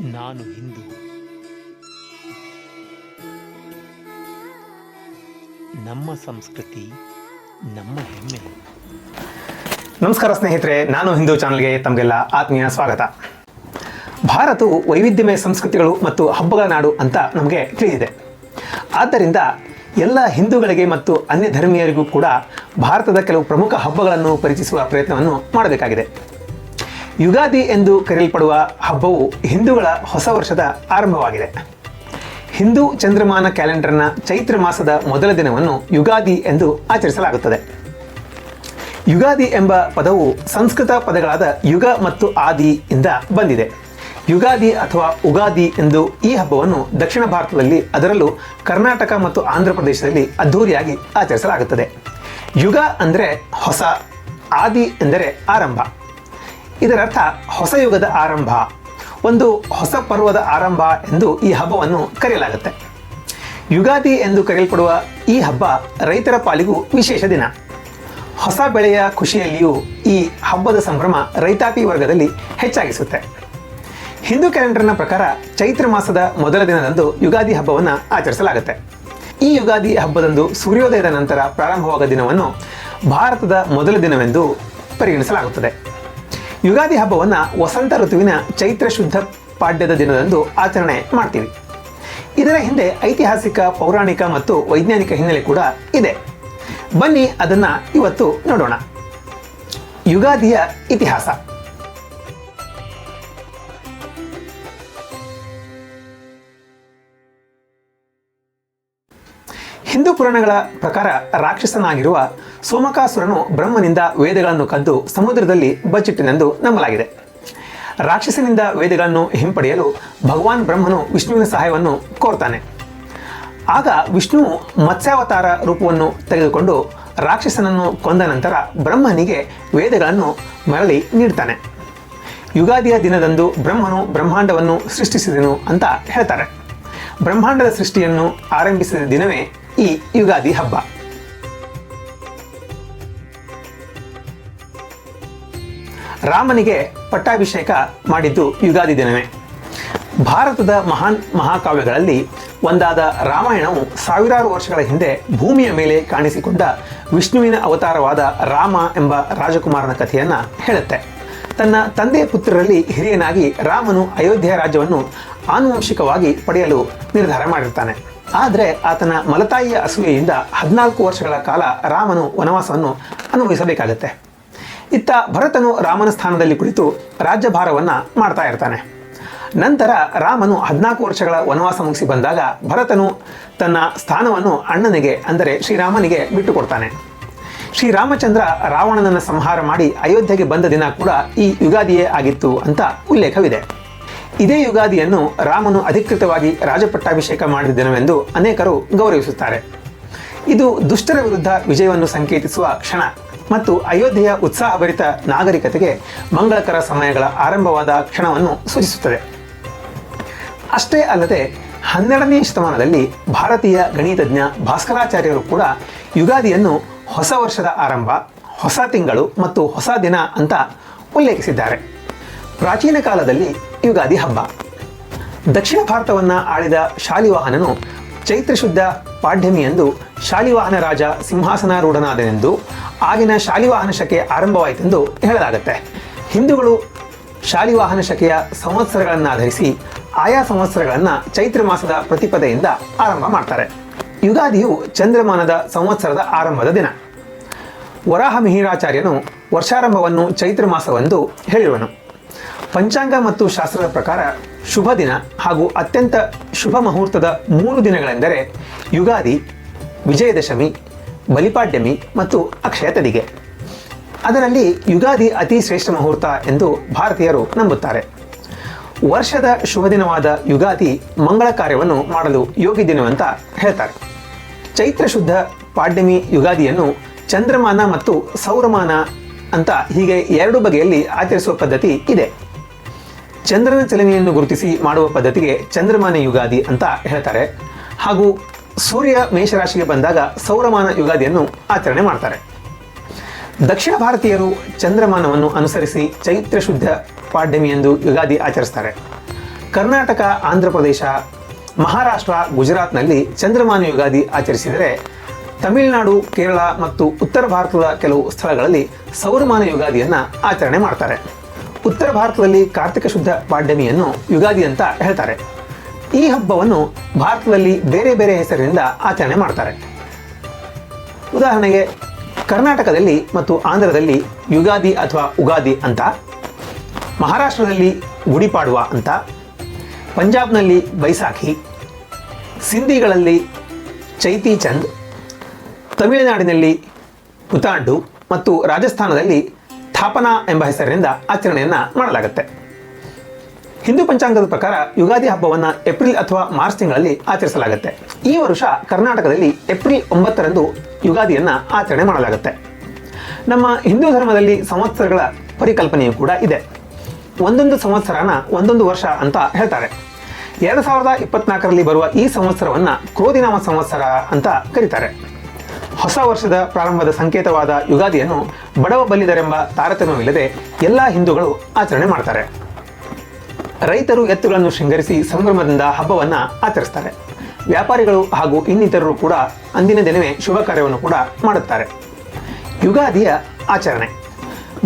ನಾನು ಹಿಂದೂ. ನಮ್ಮ ಸಂಸ್ಕೃತಿ, ನಮ್ಮ ಹೆಮ್ಮೆ. ನಮಸ್ಕಾರ ಸ್ನೇಹಿತರೆ, ನಾನು ಹಿಂದೂ ಚಾನಲ್ಗೆ ತಮಗೆಲ್ಲ ಆತ್ಮೀಯ ಸ್ವಾಗತ. ಭಾರತವು ವೈವಿಧ್ಯಮಯ ಸಂಸ್ಕೃತಿಗಳು ಮತ್ತು ಹಬ್ಬಗಳ ನಾಡು ಅಂತ ನಮಗೆ ತಿಳಿದಿದೆ. ಆದ್ದರಿಂದ ಎಲ್ಲ ಹಿಂದೂಗಳಿಗೆ ಮತ್ತು ಅನ್ಯ ಧರ್ಮೀಯರಿಗೂ ಕೂಡ ಭಾರತದ ಕೆಲವು ಪ್ರಮುಖ ಹಬ್ಬಗಳನ್ನು ಪರಿಚಯಿಸುವ ಪ್ರಯತ್ನವನ್ನು ಮಾಡಬೇಕಾಗಿದೆ. ಯುಗಾದಿ ಎಂದು ಕರೆಯಲ್ಪಡುವ ಹಬ್ಬವು ಹಿಂದೂಗಳ ಹೊಸ ವರ್ಷದ ಆರಂಭವಾಗಿದೆ. ಹಿಂದೂ ಚಂದ್ರಮಾನ ಕ್ಯಾಲೆಂಡರ್ನ ಚೈತ್ರ ಮಾಸದ ಮೊದಲ ದಿನವನ್ನು ಯುಗಾದಿ ಎಂದು ಆಚರಿಸಲಾಗುತ್ತದೆ. ಯುಗಾದಿ ಎಂಬ ಪದವು ಸಂಸ್ಕೃತ ಪದಗಳಾದ ಯುಗ ಮತ್ತು ಆದಿ ಇಂದ ಬಂದಿದೆ. ಯುಗಾದಿ ಅಥವಾ ಉಗಾದಿ ಎಂದು ಈ ಹಬ್ಬವನ್ನು ದಕ್ಷಿಣ ಭಾರತದಲ್ಲಿ ಅದರಲ್ಲೂ ಕರ್ನಾಟಕ ಮತ್ತು ಆಂಧ್ರ ಪ್ರದೇಶದಲ್ಲಿ ಅದ್ಧೂರಿಯಾಗಿ ಆಚರಿಸಲಾಗುತ್ತದೆ. ಯುಗ ಅಂದರೆ ಹೊಸ, ಆದಿ ಎಂದರೆ ಆರಂಭ. ಇದರರ್ಥ ಹೊಸ ಯುಗದ ಆರಂಭ, ಒಂದು ಹೊಸ ಪರ್ವದ ಆರಂಭ ಎಂದು ಈ ಹಬ್ಬವನ್ನು ಕರೆಯಲಾಗುತ್ತೆ. ಯುಗಾದಿ ಎಂದು ಕರೆಯಲ್ಪಡುವ ಈ ಹಬ್ಬ ರೈತರ ಪಾಲಿಗೂ ವಿಶೇಷ ದಿನ. ಹೊಸ ಬೆಳೆಯ ಖುಷಿಯಲ್ಲಿಯೂ ಈ ಹಬ್ಬದ ಸಂಭ್ರಮ ರೈತಾಪಿ ವರ್ಗದಲ್ಲಿ ಹೆಚ್ಚಾಗಿಸುತ್ತೆ. ಹಿಂದೂ ಕ್ಯಾಲೆಂಡರ್ನ ಪ್ರಕಾರ ಚೈತ್ರ ಮಾಸದ ಮೊದಲ ದಿನದಂದು ಯುಗಾದಿ ಹಬ್ಬವನ್ನು ಆಚರಿಸಲಾಗುತ್ತೆ. ಈ ಯುಗಾದಿ ಹಬ್ಬದಂದು ಸೂರ್ಯೋದಯದ ನಂತರ ಪ್ರಾರಂಭವಾಗುವ ದಿನವನ್ನು ಭಾರತದ ಮೊದಲ ದಿನವೆಂದು ಪರಿಗಣಿಸಲಾಗುತ್ತದೆ. ಯುಗಾದಿ ಹಬ್ಬವನ್ನು ವಸಂತ ಋತುವಿನ ಚೈತ್ರ ಶುದ್ಧ ಪಾಡ್ಯದ ದಿನದಂದು ಆಚರಣೆ ಮಾಡ್ತೀವಿ. ಇದರ ಹಿಂದೆ ಐತಿಹಾಸಿಕ, ಪೌರಾಣಿಕ ಮತ್ತು ವೈಜ್ಞಾನಿಕ ಹಿನ್ನೆಲೆ ಕೂಡ ಇದೆ. ಬನ್ನಿ ಅದನ್ನ ಇವತ್ತು ನೋಡೋಣ. ಯುಗಾದಿಯ ಇತಿಹಾಸ. ಪುರಾಣಗಳ ಪ್ರಕಾರ ರಾಕ್ಷಸನಾಗಿರುವ ಸೋಮಕಾಸುರನು ಬ್ರಹ್ಮನಿಂದ ವೇದಗಳನ್ನು ಕದ್ದು ಸಮುದ್ರದಲ್ಲಿ ಬಚ್ಚಿಟ್ಟನೆಂದು ನಂಬಲಾಗಿದೆ. ರಾಕ್ಷಸನಿಂದ ವೇದಗಳನ್ನು ಹಿಂಪಡೆಯಲು ಭಗವಾನ್ ಬ್ರಹ್ಮನು ವಿಷ್ಣುವಿನ ಸಹಾಯವನ್ನು ಕೋರ್ತಾನೆ ಆಗ ವಿಷ್ಣು ಮತ್ಸ್ಯಾವತಾರ ರೂಪವನ್ನು ತೆಗೆದುಕೊಂಡು ರಾಕ್ಷಸನನ್ನು ಕೊಂದ ನಂತರ ಬ್ರಹ್ಮನಿಗೆ ವೇದಗಳನ್ನು ಮರಳಿ ನೀಡ್ತಾನೆ. ಯುಗಾದಿಯ ದಿನದಂದು ಬ್ರಹ್ಮನು ಬ್ರಹ್ಮಾಂಡವನ್ನು ಸೃಷ್ಟಿಸಿದನು ಅಂತ ಹೇಳ್ತಾರೆ. ಬ್ರಹ್ಮಾಂಡದ ಸೃಷ್ಟಿಯನ್ನು ಆರಂಭಿಸಿದ ದಿನವೇ ಈ ಯುಗಾದಿ ಹಬ್ಬ. ರಾಮನಿಗೆ ಪಟ್ಟಾಭಿಷೇಕ ಮಾಡಿದ್ದು ಯುಗಾದಿ ದಿನವೇ. ಭಾರತದ ಮಹಾನ್ ಮಹಾಕಾವ್ಯಗಳಲ್ಲಿ ಒಂದಾದ ರಾಮಾಯಣವು ಸಾವಿರಾರು ವರ್ಷಗಳ ಹಿಂದೆ ಭೂಮಿಯ ಮೇಲೆ ಕಾಣಿಸಿಕೊಂಡ ವಿಷ್ಣುವಿನ ಅವತಾರವಾದ ರಾಮ ಎಂಬ ರಾಜಕುಮಾರನ ಕಥೆಯನ್ನು ಹೇಳುತ್ತೆ. ತನ್ನ ತಂದೆಯ ಪುತ್ರರಲ್ಲಿ ಹಿರಿಯನಾಗಿ ರಾಮನು ಅಯೋಧ್ಯೆ ರಾಜ್ಯವನ್ನು ಆನುವಂಶಿಕವಾಗಿ ಪಡೆಯಲು ನಿರ್ಧಾರ ಮಾಡಿರ್ತಾನೆ. ಆದರೆ ಆತನ ಮಲತಾಯಿಯ ಅಸೂಯೆಯಿಂದ ಹದಿನಾಲ್ಕು ವರ್ಷಗಳ ಕಾಲ ರಾಮನು ವನವಾಸವನ್ನು ಅನುಭವಿಸಬೇಕಾಗತ್ತೆ. ಇತ್ತ ಭರತನು ರಾಮನ ಸ್ಥಾನದಲ್ಲಿ ಕುಳಿತು ರಾಜ್ಯಭಾರವನ್ನು ಮಾಡ್ತಾ ಇರ್ತಾನೆ. ನಂತರ ರಾಮನು ಹದಿನಾಲ್ಕು ವರ್ಷಗಳ ವನವಾಸ ಮುಗಿಸಿ ಬಂದಾಗ ಭರತನು ತನ್ನ ಸ್ಥಾನವನ್ನು ಅಣ್ಣನಿಗೆ, ಅಂದರೆ ಶ್ರೀರಾಮನಿಗೆ ಬಿಟ್ಟುಕೊಡ್ತಾನೆ. ಶ್ರೀರಾಮಚಂದ್ರ ರಾವಣನನ್ನು ಸಂಹಾರ ಮಾಡಿ ಅಯೋಧ್ಯೆಗೆ ಬಂದ ದಿನ ಕೂಡ ಈ ಯುಗಾದಿಯೇ ಆಗಿತ್ತು ಅಂತ ಉಲ್ಲೇಖವಿದೆ. ಇದೇ ಯುಗಾದಿಯನ್ನು ರಾಮನು ಅಧಿಕೃತವಾಗಿ ರಾಜಪಟ್ಟಾಭಿಷೇಕ ಮಾಡಿದ ದಿನವೆಂದು ಅನೇಕರು ಗೌರವಿಸುತ್ತಾರೆ. ಇದು ದುಷ್ಟರ ವಿರುದ್ಧ ವಿಜಯವನ್ನು ಸಂಕೇತಿಸುವ ಕ್ಷಣ ಮತ್ತು ಅಯೋಧ್ಯೆಯ ಉತ್ಸಾಹಭರಿತ ನಾಗರಿಕತೆಗೆ ಮಂಗಳಕರ ಸಮಯಗಳ ಆರಂಭವಾದ ಕ್ಷಣವನ್ನು ಸೂಚಿಸುತ್ತದೆ. ಅಷ್ಟೇ ಅಲ್ಲದೆ ಹನ್ನೆರಡನೇ ಶತಮಾನದಲ್ಲಿ ಭಾರತೀಯ ಗಣಿತಜ್ಞ ಭಾಸ್ಕರಾಚಾರ್ಯರು ಕೂಡ ಯುಗಾದಿಯನ್ನು ಹೊಸ ವರ್ಷದ ಆರಂಭ, ಹೊಸ ತಿಂಗಳು ಮತ್ತು ಹೊಸ ದಿನ ಅಂತ ಉಲ್ಲೇಖಿಸಿದ್ದಾರೆ. ಪ್ರಾಚೀನ ಕಾಲದಲ್ಲಿ ಯುಗಾದಿ ಹಬ್ಬ. ದಕ್ಷಿಣ ಭಾರತವನ್ನು ಆಳಿದ ಶಾಲಿವಾಹನನು ಚೈತ್ರ ಶುದ್ಧ ಪಾಡ್ಯಮಿಯಂದು ಶಾಲಿವಾಹನ ರಾಜ ಸಿಂಹಾಸನಾರೂಢನಾದನೆಂದು ಆಗಿನ ಶಾಲಿವಾಹನ ಶಕೆ ಆರಂಭವಾಯಿತೆಂದು ಹೇಳಲಾಗುತ್ತೆ. ಹಿಂದೂಗಳು ಶಾಲಿವಾಹನ ಶಕೆಯ ಸಂವತ್ಸರಗಳನ್ನಾಧರಿಸಿ ಆಯಾ ಸಂವತ್ಸರಗಳನ್ನು ಚೈತ್ರ ಮಾಸದ ಪ್ರತಿಪದೆಯಿಂದ ಆರಂಭ ಮಾಡ್ತಾರೆ. ಯುಗಾದಿಯು ಚಂದ್ರಮಾನದ ಸಂವತ್ಸರದ ಆರಂಭದ ದಿನ. ವರಾಹ ಮಿಹಿರಾಚಾರ್ಯನು ವರ್ಷಾರಂಭವನ್ನು ಚೈತ್ರ ಮಾಸವೆಂದು ಹೇಳಿರುವನು. ಪಂಚಾಂಗ ಮತ್ತು ಶಾಸ್ತ್ರದ ಪ್ರಕಾರ ಶುಭ ದಿನ ಹಾಗೂ ಅತ್ಯಂತ ಶುಭ ಮುಹೂರ್ತದ ಮೂರು ದಿನಗಳೆಂದರೆ ಯುಗಾದಿ, ವಿಜಯದಶಮಿ, ಬಲಿಪಾಡ್ಯಮಿ ಮತ್ತು ಅಕ್ಷಯ ತದಿಗೆ ಅದರಲ್ಲಿ ಯುಗಾದಿ ಅತಿ ಶ್ರೇಷ್ಠ ಮುಹೂರ್ತ ಎಂದು ಭಾರತೀಯರು ನಂಬುತ್ತಾರೆ. ವರ್ಷದ ಶುಭ ದಿನವಾದ ಯುಗಾದಿ ಮಂಗಳ ಕಾರ್ಯವನ್ನು ಮಾಡಲು ಯೋಗಿ ದಿನವಂತ ಹೇಳ್ತಾರೆ. ಚೈತ್ರ ಶುದ್ಧ ಪಾಡ್ಯಮಿ ಯುಗಾದಿಯನ್ನು ಚಂದ್ರಮಾನ ಮತ್ತು ಸೌರಮಾನ ಅಂತ ಹೀಗೆ ಎರಡು ಬಗೆಯಲ್ಲಿ ಆಚರಿಸುವ ಪದ್ಧತಿ ಇದೆ. ಚಂದ್ರನ ಚಲನೆಯನ್ನು ಗುರುತಿಸಿ ಮಾಡುವ ಪದ್ಧತಿಗೆ ಚಂದ್ರಮಾನ ಯುಗಾದಿ ಅಂತ ಹೇಳ್ತಾರೆ. ಹಾಗೂ ಸೂರ್ಯ ಮೇಷರಾಶಿಗೆ ಬಂದಾಗ ಸೌರಮಾನ ಯುಗಾದಿಯನ್ನು ಆಚರಣೆ ಮಾಡ್ತಾರೆ. ದಕ್ಷಿಣ ಭಾರತೀಯರು ಚಂದ್ರಮಾನವನ್ನು ಅನುಸರಿಸಿ ಚೈತ್ರ ಶುದ್ಧ ಪಾಡ್ಯಮಿ ಎಂದು ಯುಗಾದಿ ಆಚರಿಸ್ತಾರೆ. ಕರ್ನಾಟಕ, ಆಂಧ್ರ ಪ್ರದೇಶ, ಮಹಾರಾಷ್ಟ್ರ, ಗುಜರಾತ್ನಲ್ಲಿ ಚಂದ್ರಮಾನ ಯುಗಾದಿ ಆಚರಿಸಿದರೆ ತಮಿಳುನಾಡು, ಕೇರಳ ಮತ್ತು ಉತ್ತರ ಭಾರತದ ಕೆಲವು ಸ್ಥಳಗಳಲ್ಲಿ ಸೌರಮಾನ ಯುಗಾದಿಯನ್ನು ಆಚರಣೆ ಮಾಡ್ತಾರೆ. ಉತ್ತರ ಭಾರತದಲ್ಲಿ ಕಾರ್ತಿಕ ಶುದ್ಧ ಪಾಡ್ಯಮಿಯನ್ನು ಯುಗಾದಿ ಅಂತ ಹೇಳ್ತಾರೆ. ಈ ಹಬ್ಬವನ್ನು ಭಾರತದಲ್ಲಿ ಬೇರೆ ಬೇರೆ ಹೆಸರಿನಿಂದ ಆಚರಣೆ ಮಾಡ್ತಾರೆ. ಉದಾಹರಣೆಗೆ, ಕರ್ನಾಟಕದಲ್ಲಿ ಮತ್ತು ಆಂಧ್ರದಲ್ಲಿ ಯುಗಾದಿ ಅಥವಾ ಉಗಾದಿ ಅಂತ, ಮಹಾರಾಷ್ಟ್ರದಲ್ಲಿ ಗುಡಿಪಾಡುವ ಅಂತ, ಪಂಜಾಬ್ನಲ್ಲಿ ಬೈಸಾಖಿ, ಸಿಂಧಿಗಳಲ್ಲಿ ಚೈತಿ ಚಂದ್ ತಮಿಳುನಾಡಿನಲ್ಲಿ ಪುತಾಂಡು ಮತ್ತು ರಾಜಸ್ಥಾನದಲ್ಲಿ ಥಾಪನಾ ಎಂಬ ಹೆಸರಿನಿಂದ ಆಚರಣೆಯನ್ನು ಮಾಡಲಾಗುತ್ತೆ. ಹಿಂದೂ ಪಂಚಾಂಗದ ಪ್ರಕಾರ ಯುಗಾದಿ ಹಬ್ಬವನ್ನು ಏಪ್ರಿಲ್ ಅಥವಾ ಮಾರ್ಚ್ ತಿಂಗಳಲ್ಲಿ ಆಚರಿಸಲಾಗುತ್ತೆ. ಈ ವರ್ಷ ಕರ್ನಾಟಕದಲ್ಲಿ ಏಪ್ರಿಲ್ ಒಂಬತ್ತರಂದು ಯುಗಾದಿಯನ್ನು ಆಚರಣೆ ಮಾಡಲಾಗುತ್ತೆ. ನಮ್ಮ ಹಿಂದೂ ಧರ್ಮದಲ್ಲಿ ಸಂವತ್ಸರಗಳ ಪರಿಕಲ್ಪನೆಯೂ ಕೂಡ ಇದೆ. ಒಂದೊಂದು ಸಂವತ್ಸರನ ಒಂದೊಂದು ವರ್ಷ ಅಂತ ಹೇಳ್ತಾರೆ. ಎರಡು ಸಾವಿರದ ಇಪ್ಪತ್ನಾಲ್ಕರಲ್ಲಿ ಬರುವ ಈ ಸಂವತ್ಸರವನ್ನು ಕ್ರೋಧಿನಾಮ ಸಂವತ್ಸರ ಅಂತ ಕರೀತಾರೆ. ಹೊಸ ವರ್ಷದ ಪ್ರಾರಂಭದ ಸಂಕೇತವಾದ ಯುಗಾದಿಯನ್ನು ಬಡವ ಬಲ್ಲಿದರೆಂಬ ತಾರತಮ್ಯವಿಲ್ಲದೆ ಎಲ್ಲ ಹಿಂದೂಗಳು ಆಚರಣೆ ಮಾಡ್ತಾರೆ. ರೈತರು ಎತ್ತುಗಳನ್ನು ಶೃಂಗರಿಸಿ ಸಂಭ್ರಮದಿಂದ ಹಬ್ಬವನ್ನು ಆಚರಿಸ್ತಾರೆ. ವ್ಯಾಪಾರಿಗಳು ಹಾಗೂ ಇನ್ನಿತರರು ಕೂಡ ಅಂದಿನ ದಿನವೇ ಶುಭ ಕಾರ್ಯವನ್ನು ಕೂಡ ಮಾಡುತ್ತಾರೆ. ಯುಗಾದಿಯ ಆಚರಣೆ.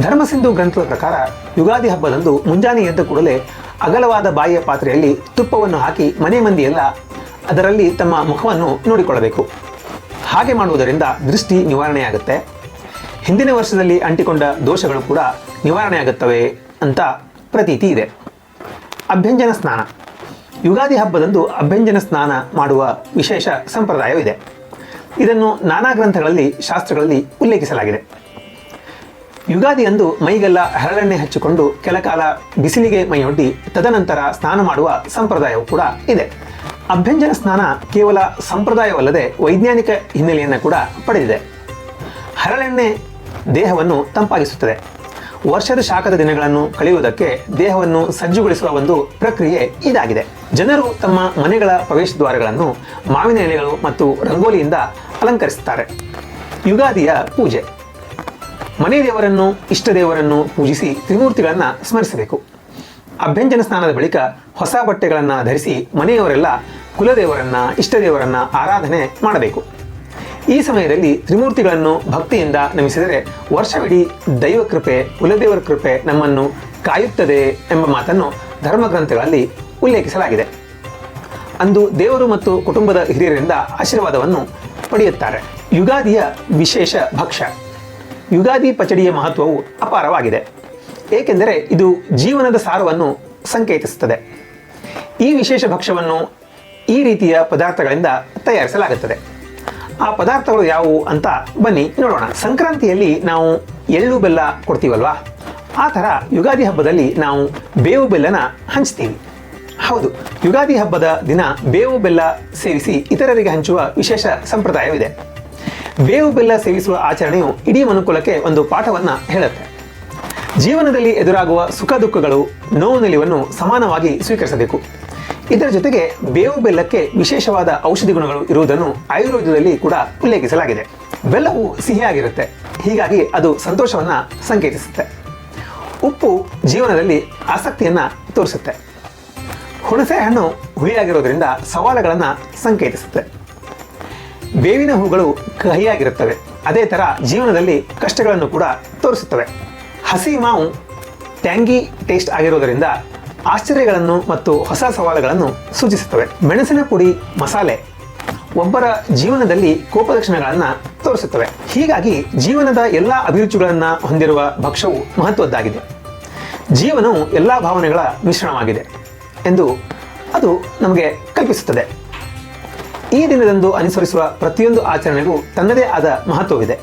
ಧರ್ಮಸಿಂಧು ಗ್ರಂಥದ ಪ್ರಕಾರ ಯುಗಾದಿ ಹಬ್ಬದಂದು ಮುಂಜಾನೆ ಎದ್ದ ಕೂಡಲೇ ಅಗಲವಾದ ಬಾಯಿಯ ಪಾತ್ರೆಯಲ್ಲಿ ತುಪ್ಪವನ್ನು ಹಾಕಿ ಮನೆ ಮಂದಿಯೆಲ್ಲ ಅದರಲ್ಲಿ ತಮ್ಮ ಮುಖವನ್ನು ನೋಡಿಕೊಳ್ಳಬೇಕು. ಹಾಗೆ ಮಾಡುವುದರಿಂದ ದೃಷ್ಟಿ ನಿವಾರಣೆಯಾಗುತ್ತೆ. ಹಿಂದಿನ ವರ್ಷದಲ್ಲಿ ಅಂಟಿಕೊಂಡ ದೋಷಗಳು ಕೂಡ ನಿವಾರಣೆಯಾಗುತ್ತವೆ ಅಂತ ಪ್ರತೀತಿ ಇದೆ. ಅಭ್ಯಂಜನ ಸ್ನಾನ. ಯುಗಾದಿ ಹಬ್ಬದಂದು ಅಭ್ಯಂಜನ ಸ್ನಾನ ಮಾಡುವ ವಿಶೇಷ ಸಂಪ್ರದಾಯವಿದೆ ಇದನ್ನು ನಾನಾ ಗ್ರಂಥಗಳಲ್ಲಿ, ಶಾಸ್ತ್ರಗಳಲ್ಲಿ ಉಲ್ಲೇಖಿಸಲಾಗಿದೆ. ಯುಗಾದಿಯಂದು ಮೈಗೆಲ್ಲ ಹರಳೆಣ್ಣೆ ಹಚ್ಚಿಕೊಂಡು ಕೆಲಕಾಲ ಬಿಸಿಲಿಗೆ ಮೈಯೊಡ್ಡಿ ತದನಂತರ ಸ್ನಾನ ಮಾಡುವ ಸಂಪ್ರದಾಯವೂ ಕೂಡ ಇದೆ. ಅಭ್ಯಂಜನ ಸ್ನಾನ ಕೇವಲ ಸಂಪ್ರದಾಯವಲ್ಲದೆ ವೈಜ್ಞಾನಿಕ ಹಿನ್ನೆಲೆಯನ್ನು ಕೂಡ ಪಡೆದಿದೆ. ಹರಳೆಣ್ಣೆ ದೇಹವನ್ನು ತಂಪಾಗಿಸುತ್ತದೆ. ವರ್ಷದ ಶಾಖದ ದಿನಗಳನ್ನು ಕಳೆಯುವುದಕ್ಕೆ ದೇಹವನ್ನು ಸಜ್ಜುಗೊಳಿಸುವ ಒಂದು ಪ್ರಕ್ರಿಯೆ ಇದಾಗಿದೆ. ಜನರು ತಮ್ಮ ಮನೆಗಳ ಪ್ರವೇಶ ದ್ವಾರಗಳನ್ನು ಮಾವಿನ ಎಲೆಗಳು ಮತ್ತು ರಂಗೋಲಿಯಿಂದ ಅಲಂಕರಿಸುತ್ತಾರೆ. ಯುಗಾದಿಯ ಪೂಜೆ. ಮನೆ ದೇವರನ್ನು, ಇಷ್ಟ ದೇವರನ್ನು ಪೂಜಿಸಿ ತ್ರಿಮೂರ್ತಿಗಳನ್ನು ಸ್ಮರಿಸಬೇಕು. ಅಭ್ಯಂಜನ ಸ್ನಾನದ ಬಳಿಕ ಹೊಸ ಬಟ್ಟೆಗಳನ್ನು ಧರಿಸಿ ಮನೆಯವರೆಲ್ಲ ಕುಲದೇವರನ್ನ, ಇಷ್ಟದೇವರನ್ನ ಆರಾಧನೆ ಮಾಡಬೇಕು. ಈ ಸಮಯದಲ್ಲಿ ತ್ರಿಮೂರ್ತಿಗಳನ್ನು ಭಕ್ತಿಯಿಂದ ನಮಿಸಿದರೆ ವರ್ಷವಿಡೀ ದೈವ ಕೃಪೆ, ಕುಲದೇವರ ಕೃಪೆ ನಮ್ಮನ್ನು ಕಾಯುತ್ತದೆ ಎಂಬ ಮಾತನ್ನು ಧರ್ಮಗ್ರಂಥಗಳಲ್ಲಿ ಉಲ್ಲೇಖಿಸಲಾಗಿದೆ. ಅಂದು ದೇವರು ಮತ್ತು ಕುಟುಂಬದ ಹಿರಿಯರಿಂದ ಆಶೀರ್ವಾದವನ್ನು ಪಡೆಯುತ್ತಾರೆ. ಯುಗಾದಿಯ ವಿಶೇಷ ಭಕ್ಷ್ಯ. ಯುಗಾದಿ ಪಚಡಿಯ ಮಹತ್ವವು ಅಪಾರವಾಗಿದೆ. ಏಕೆಂದರೆ ಇದು ಜೀವನದ ಸಾರವನ್ನು ಸಂಕೇತಿಸುತ್ತದೆ. ಈ ವಿಶೇಷ ಭಕ್ಷ್ಯವನ್ನು ಈ ರೀತಿಯ ಪದಾರ್ಥಗಳಿಂದ ತಯಾರಿಸಲಾಗುತ್ತದೆ. ಆ ಪದಾರ್ಥಗಳು ಯಾವುವು ಅಂತ ಬನ್ನಿ ನೋಡೋಣ. ಸಂಕ್ರಾಂತಿಯಲ್ಲಿ ನಾವು ಎಳ್ಳು ಬೆಲ್ಲ ಕೊಡ್ತೀವಲ್ವಾ? ಆ ಥರ ಯುಗಾದಿ ಹಬ್ಬದಲ್ಲಿ ನಾವು ಬೇವು ಬೆಲ್ಲನ ಹಂಚ್ತೀವಿ. ಹೌದು, ಯುಗಾದಿ ಹಬ್ಬದ ದಿನ ಬೇವು ಬೆಲ್ಲ ಸೇವಿಸಿ ಇತರರಿಗೆ ಹಂಚುವ ವಿಶೇಷ ಸಂಪ್ರದಾಯವಿದೆ. ಬೇವು ಬೆಲ್ಲ ಸೇವಿಸುವ ಆಚರಣೆಯು ಇಡೀ ಮನುಕುಲಕ್ಕೆ ಒಂದು ಪಾಠವನ್ನು ಹೇಳುತ್ತೆ. ಜೀವನದಲ್ಲಿ ಎದುರಾಗುವ ಸುಖ ದುಃಖಗಳು ನೋವು ನಿಲುವನ್ನು ಸಮಾನವಾಗಿ ಸ್ವೀಕರಿಸಬೇಕು. ಇದರ ಜೊತೆಗೆ ಬೇವು ಬೆಲ್ಲಕ್ಕೆ ವಿಶೇಷವಾದ ಔಷಧಿ ಗುಣಗಳು ಇರುವುದನ್ನು ಆಯುರ್ವೇದದಲ್ಲಿ ಕೂಡ ಉಲ್ಲೇಖಿಸಲಾಗಿದೆ. ಬೆಲ್ಲವು ಸಿಹಿಯಾಗಿರುತ್ತೆ. ಹೀಗಾಗಿ ಅದು ಸಂತೋಷವನ್ನು ಸಂಕೇತಿಸುತ್ತೆ. ಉಪ್ಪು ಜೀವನದಲ್ಲಿ ಆಸಕ್ತಿಯನ್ನು ತೋರಿಸುತ್ತೆ. ಹುಣಸೆ ಹಣ್ಣು ಹುಳಿಯಾಗಿರೋದ್ರಿಂದ ಸವಾಲುಗಳನ್ನು ಸಂಕೇತಿಸುತ್ತೆ. ಬೇವಿನ ಹೂಗಳು ಕಹಿಯಾಗಿರುತ್ತವೆ. ಅದೇ ಥರ ಜೀವನದಲ್ಲಿ ಕಷ್ಟಗಳನ್ನು ಕೂಡ ತೋರಿಸುತ್ತವೆ. ಹಸಿ ಮಾವು ಟ್ಯಾಂಗಿ ಟೇಸ್ಟ್ ಆಗಿರೋದರಿಂದ ಆಶ್ಚರ್ಯಗಳನ್ನು ಮತ್ತು ಹೊಸ ಸವಾಲುಗಳನ್ನು ಸೂಚಿಸುತ್ತವೆ. ಮೆಣಸಿನ ಪುಡಿ, ಮಸಾಲೆ ಒಬ್ಬರ ಜೀವನದಲ್ಲಿ ಕೋಪಲಕ್ಷಣಗಳನ್ನು ತೋರಿಸುತ್ತವೆ. ಹೀಗಾಗಿ ಜೀವನದ ಎಲ್ಲ ಅಭಿರುಚಿಗಳನ್ನು ಹೊಂದಿರುವ ಭಕ್ಷ್ಯವು ಮಹತ್ವದ್ದಾಗಿದೆ. ಜೀವನವು ಎಲ್ಲ ಭಾವನೆಗಳ ಮಿಶ್ರಣವಾಗಿದೆ ಎಂದು ಅದು ನಮಗೆ ಕಲ್ಪಿಸುತ್ತದೆ. ಈ ದಿನದಂದು ಅನುಸರಿಸುವ ಪ್ರತಿಯೊಂದು ಆಚರಣೆಗೂ ತನ್ನದೇ ಆದ ಮಹತ್ವವಿದೆ.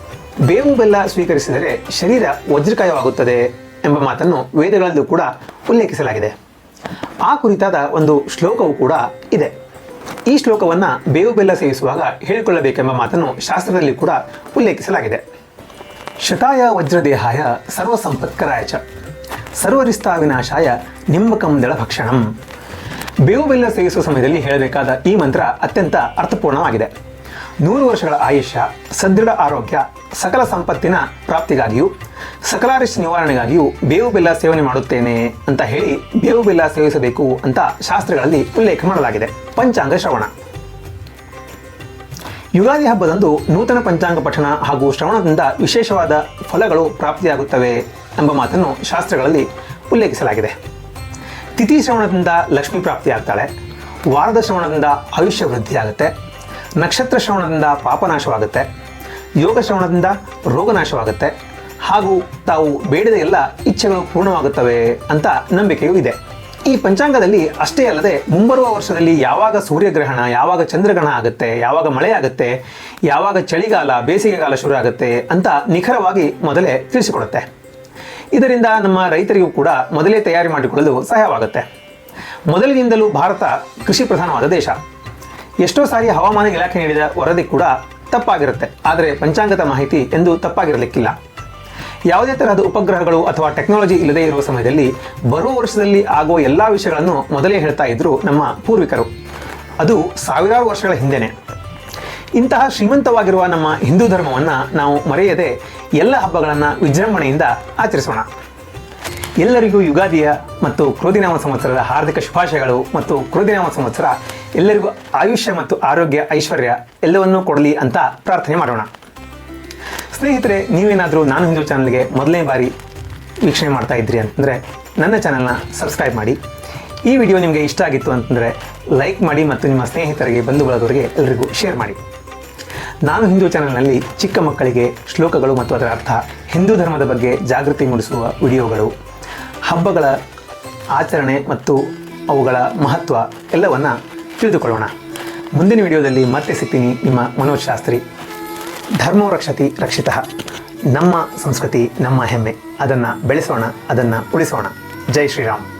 ಬೇವು ಬೆಲ್ಲ ಸ್ವೀಕರಿಸಿದರೆ ಶರೀರ ವಜ್ರಕಾಯವಾಗುತ್ತದೆ ಎಂಬ ಮಾತನ್ನು ವೇದಗಳಲ್ಲೂ ಕೂಡ ಉಲ್ಲೇಖಿಸಲಾಗಿದೆ. ಆ ಕುರಿತಾದ ಒಂದು ಶ್ಲೋಕವು ಕೂಡ ಇದೆ. ಈ ಶ್ಲೋಕವನ್ನು ಬೇವು ಬೆಲ್ಲ ಸೇವಿಸುವಾಗ ಹೇಳಿಕೊಳ್ಳಬೇಕೆಂಬ ಮಾತನ್ನು ಶಾಸ್ತ್ರದಲ್ಲಿ ಕೂಡ ಉಲ್ಲೇಖಿಸಲಾಗಿದೆ. ಶತಾಯ ವಜ್ರದೇಹಾಯ ಸರ್ವಸಂಪತ್ಕರಾಯ ಚ. ಸರ್ವರಿಸ್ತಾ ವಿನಾಶಾಯ ನಿಂಬಕಂ ದಳಭಕ್ಷಣಂ. ಬೇವು ಬೆಲ್ಲ ಸೇವಿಸುವ ಸಮಯದಲ್ಲಿ ಹೇಳಬೇಕಾದ ಈ ಮಂತ್ರ ಅತ್ಯಂತ ಅರ್ಥಪೂರ್ಣವಾಗಿದೆ. ನೂರು ವರ್ಷಗಳ ಆಯುಷ್ಯ, ಸದೃಢ ಆರೋಗ್ಯ, ಸಕಲ ಸಂಪತ್ತಿನ ಪ್ರಾಪ್ತಿಗಾಗಿಯೂ ಸಕಲಾರಿಷ್ಟ ನಿವಾರಣೆಗಾಗಿಯೂ ಬೇವು ಬೆಲ್ಲ ಸೇವನೆ ಮಾಡುತ್ತೇನೆ ಅಂತ ಹೇಳಿ ಬೇವು ಬೆಲ್ಲ ಸೇವಿಸಬೇಕು ಅಂತ ಶಾಸ್ತ್ರಗಳಲ್ಲಿ ಉಲ್ಲೇಖ ಮಾಡಲಾಗಿದೆ. ಪಂಚಾಂಗ ಶ್ರವಣ. ಯುಗಾದಿ ಹಬ್ಬದಂದು ನೂತನ ಪಂಚಾಂಗ ಪಠಣ ಹಾಗೂ ಶ್ರವಣದಿಂದ ವಿಶೇಷವಾದ ಫಲಗಳು ಪ್ರಾಪ್ತಿಯಾಗುತ್ತವೆ ಎಂಬ ಮಾತನ್ನು ಶಾಸ್ತ್ರಗಳಲ್ಲಿ ಉಲ್ಲೇಖಿಸಲಾಗಿದೆ. ತಿಥಿ ಶ್ರವಣದಿಂದ ಲಕ್ಷ್ಮಿ ಪ್ರಾಪ್ತಿಯಾಗ್ತಾಳೆ. ವಾರದ ಶ್ರವಣದಿಂದ ಆಯುಷ್ಯ ವೃದ್ಧಿಯಾಗುತ್ತೆ. ನಕ್ಷತ್ರ ಶ್ರವಣದಿಂದ ಪಾಪನಾಶವಾಗುತ್ತೆ ಯೋಗ ಶ್ರವಣದಿಂದ ರೋಗನಾಶವಾಗುತ್ತೆ ಹಾಗೂ ತಾವು ಬೇಡದ ಎಲ್ಲ ಇಚ್ಛೆಗಳು ಪೂರ್ಣವಾಗುತ್ತವೆ ಅಂತ ನಂಬಿಕೆಯೂ ಇದೆ. ಈ ಪಂಚಾಂಗದಲ್ಲಿ ಅಷ್ಟೇ ಅಲ್ಲದೆ ಮುಂಬರುವ ವರ್ಷದಲ್ಲಿ ಯಾವಾಗ ಸೂರ್ಯಗ್ರಹಣ, ಯಾವಾಗ ಚಂದ್ರಗ್ರಹಣ ಆಗುತ್ತೆ, ಯಾವಾಗ ಮಳೆ ಆಗುತ್ತೆ, ಯಾವಾಗ ಚಳಿಗಾಲ, ಬೇಸಿಗೆಗಾಲ ಶುರು ಆಗುತ್ತೆ ಅಂತ ನಿಖರವಾಗಿ ಮೊದಲೇ ತಿಳಿಸಿಕೊಡುತ್ತೆ. ಇದರಿಂದ ನಮ್ಮ ರೈತರಿಗೂ ಕೂಡ ಮೊದಲೇ ತಯಾರಿ ಮಾಡಿಕೊಳ್ಳಲು ಸಹಾಯವಾಗುತ್ತೆ. ಮೊದಲಿನಿಂದಲೂ ಭಾರತ ಕೃಷಿ ಪ್ರಧಾನವಾದ ದೇಶ. ಎಷ್ಟೋ ಸಾರಿ ಹವಾಮಾನ ಇಲಾಖೆ ನೀಡಿದ ವರದಿ ಕೂಡ ತಪ್ಪಾಗಿರುತ್ತೆ. ಆದರೆ ಪಂಚಾಂಗದ ಮಾಹಿತಿ ಎಂದು ತಪ್ಪಾಗಿರಲಿಕ್ಕಿಲ್ಲ. ಯಾವುದೇ ತರಹದ ಉಪಗ್ರಹಗಳು ಅಥವಾ ಟೆಕ್ನಾಲಜಿ ಇಲ್ಲದೇ ಇರುವ ಸಮಯದಲ್ಲಿ ಬರುವ ವರ್ಷದಲ್ಲಿ ಆಗುವ ಎಲ್ಲ ವಿಷಯಗಳನ್ನು ಮೊದಲೇ ಹೇಳ್ತಾ ಇದ್ರು ನಮ್ಮ ಪೂರ್ವಿಕರು. ಅದು ಸಾವಿರಾರು ವರ್ಷಗಳ ಹಿಂದೆನೆ. ಇಂತಹ ಶ್ರೀಮಂತವಾಗಿರುವ ನಮ್ಮ ಹಿಂದೂ ಧರ್ಮವನ್ನು ನಾವು ಮರೆಯದೆ ಎಲ್ಲ ಹಬ್ಬಗಳನ್ನು ವಿಜೃಂಭಣೆಯಿಂದ ಆಚರಿಸೋಣ. ಎಲ್ಲರಿಗೂ ಯುಗಾದಿಯ ಮತ್ತು ಕೃದಿನಾಮ ಸಂವತ್ಸರದ ಹಾರ್ದಿಕ ಶುಭಾಶಯಗಳು ಮತ್ತು ಕೃದಿನಾಮ ಸಂವತ್ಸರ ಎಲ್ಲರಿಗೂ ಆಯುಷ್ಯ ಮತ್ತು ಆರೋಗ್ಯ, ಐಶ್ವರ್ಯ ಎಲ್ಲವನ್ನೂ ಕೊಡಲಿ ಅಂತ ಪ್ರಾರ್ಥನೆ ಮಾಡೋಣ. ಸ್ನೇಹಿತರೆ, ನೀವೇನಾದರೂ ನಾನು ಹಿಂದೂ ಚಾನಲ್ಗೆ ಮೊದಲನೇ ಬಾರಿ ವೀಕ್ಷಣೆ ಮಾಡ್ತಾ ಇದ್ರಿ ಅಂತಂದರೆ ನನ್ನ ಚಾನಲ್ನ ಸಬ್ಸ್ಕ್ರೈಬ್ ಮಾಡಿ. ಈ ವಿಡಿಯೋ ನಿಮಗೆ ಇಷ್ಟ ಆಗಿತ್ತು ಅಂತಂದರೆ ಲೈಕ್ ಮಾಡಿ ಮತ್ತು ನಿಮ್ಮ ಸ್ನೇಹಿತರಿಗೆ ಬಂಧು ಎಲ್ಲರಿಗೂ ಶೇರ್ ಮಾಡಿ. ನಾನು ಹಿಂದೂ ಚಾನಲ್ನಲ್ಲಿ ಚಿಕ್ಕ ಮಕ್ಕಳಿಗೆ ಶ್ಲೋಕಗಳು ಮತ್ತು ಅದರ ಅರ್ಥ, ಹಿಂದೂ ಧರ್ಮದ ಬಗ್ಗೆ ಜಾಗೃತಿ ಮೂಡಿಸುವ ವಿಡಿಯೋಗಳು, ಹಬ್ಬಗಳ ಆಚರಣೆ ಮತ್ತು ಅವುಗಳ ಮಹತ್ವ ಎಲ್ಲವನ್ನು ತಿಳಿದುಕೊಳ್ಳೋಣ. ಮುಂದಿನ ವಿಡಿಯೋದಲ್ಲಿ ಮತ್ತೆ ಸಿಗ್ತೀನಿ ನಿಮ್ಮ ಮನೋಜ್ ಶಾಸ್ತ್ರಿ. ಧರ್ಮೋ ರಕ್ಷತಿ ರಕ್ಷಿತ. ನಮ್ಮ ಸಂಸ್ಕೃತಿ, ನಮ್ಮ ಹೆಮ್ಮೆ. ಅದನ್ನು ಬೆಳೆಸೋಣ, ಅದನ್ನು ಉಳಿಸೋಣ. ಜೈ ಶ್ರೀರಾಮ್.